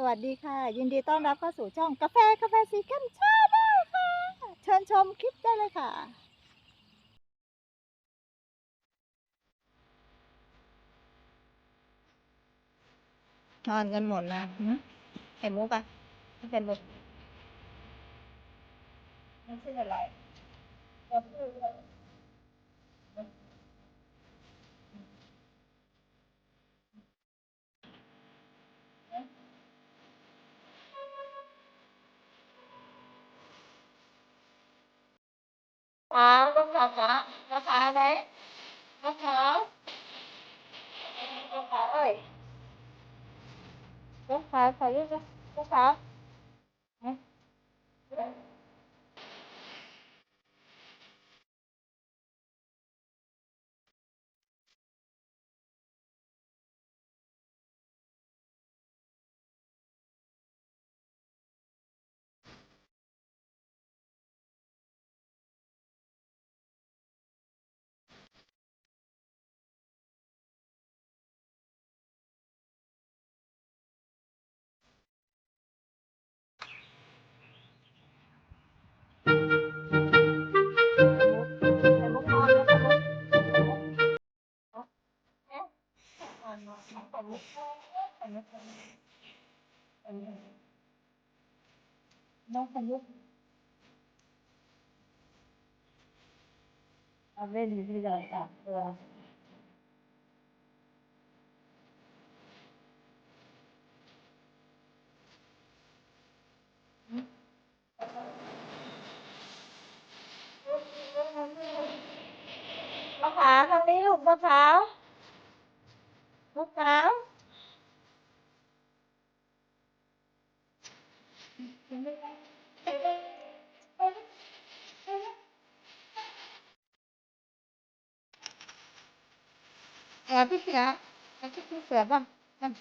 สวัสดีค่ะ ยินดีต้อนรับเข้าสู่ช่องกาแฟกาแฟสีเข้มชาแนลค่ะ เชิญชมคลิปได้เลยค่ะ นอนกันหมดนะหึไข่มุกอะไม่เป็นมุกไม่ใช่อะไร ฟ้าลูกสาวฟ้าฟ้าฟ้าไหมฟ้ น้องไข่มุเอาเล่นอยู่ที่ไหนอะเออมะพร้าวทางนี้ลูกมะพร้าวมะพร้าว แอบพี่เสือแอบพี่เสือบ้างนั่น